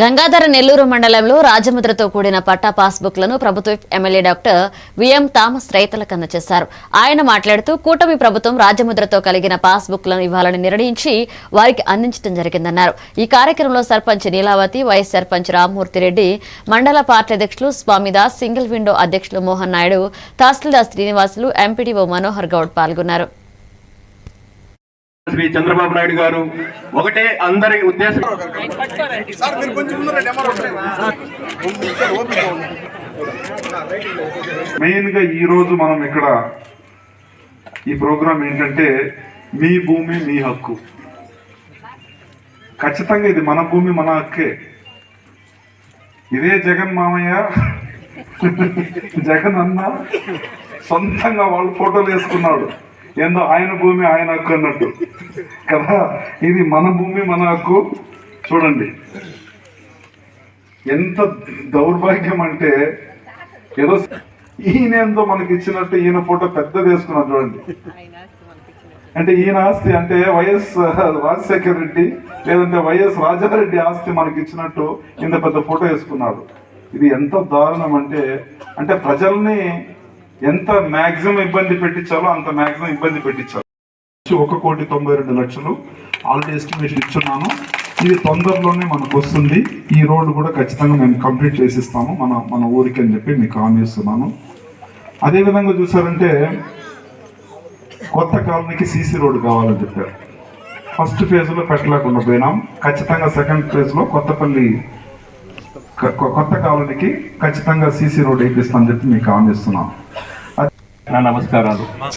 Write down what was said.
గంగాధర నెల్లూరు మండలంలో రాజముద్రతో కూడిన పట్టా పాస్బుక్లను ప్రభుత్వ ఎమ్మెల్యే డాక్టర్ విఎం థామస్ రైతులకు అందజేశారు ఆయన మాట్లాడుతూ కూటమి ప్రభుత్వం రాజముద్రతో కలిగిన పాస్బుక్లను ఇవ్వాలని నిర్ణయించి వారికి అందించడం జరిగిందన్నారు. ఈ కార్యక్రమంలో సర్పంచ్ నీలావతి వైస్ సర్పంచ్ రామ్మూర్తి రెడ్డి మండల పార్టీ అధ్యక్షులు స్వామిదాస్ సింగిల్ విండో అధ్యక్షులు మోహన్ నాయుడు తహసీల్దార్ శ్రీనివాసులు ఎంపీడీఓ మనోహర్ గౌడ్ పాల్గొన్నారు. శ్రీ చంద్రబాబు నాయుడు గారు. ఒకటే అందరి ఉద్దేశం. మెయిన్గా ఈ రోజు మనం ఇక్కడ ఈ ప్రోగ్రాం ఏంటంటే మీ భూమి మీ హక్కు. ఖచ్చితంగా ఇది మన భూమి మన హక్కే. ఇదే జగన్ మామయ్య జగన్ అన్న సొంతంగా వాళ్ళు ఫోటోలు వేసుకున్నాడు. ఏందో ఆయన భూమి ఆయన హక్కు అన్నట్టు. కదా? ఇది మన భూమి మన హక్కు. చూడండి. ఎంత దౌర్భాగ్యం అంటే ఏదో ఈయన ఏందో మనకి ఇచ్చినట్టు ఈయన ఫోటో పెద్దది వేసుకున్నాడు చూడండి. అంటే ఈయన ఆస్తి అంటే వైఎస్ రాజశేఖర రెడ్డి లేదంటే వైఎస్ రాజారెడ్డి ఆస్తి మనకి ఇచ్చినట్టు ఇంత పెద్ద ఫోటో వేసుకున్నాడు. ఇది ఎంత దారుణం అంటే అంటే ప్రజల్ని ఎంత మ్యాక్సిమం ఇబ్బంది పెట్టించాలో అంత మ్యాక్సిమం ఇబ్బంది పెట్టించాలి. ఒక కోటి తొంభై రెండు లక్షలు ఆల్రెడీ ఎస్టిమేషన్ ఇచ్చున్నాను. ఇది తొందరలోనే మనకు వస్తుంది. ఈ రోడ్డు కూడా ఖచ్చితంగా మేము కంప్లీట్ చేసిస్తాము. మన మన ఊరికి అని చెప్పి మీకు హామీ ఇస్తున్నాను. అదేవిధంగా చూసారంటే కొత్త కాలనీకి సీసీ రోడ్డు కావాలని చెప్పారు. ఫస్ట్ ఫేజ్లో పెట్టలేకుండా పోయినాం. ఖచ్చితంగా సెకండ్ ఫేజ్లో కొత్తపల్లి కొత్త కాలనీకి ఖచ్చితంగా సీసీ రోడ్ వేపిస్తామని చెప్పి మీకు హామీ ఇస్తున్నాం. నమస్కారాలు.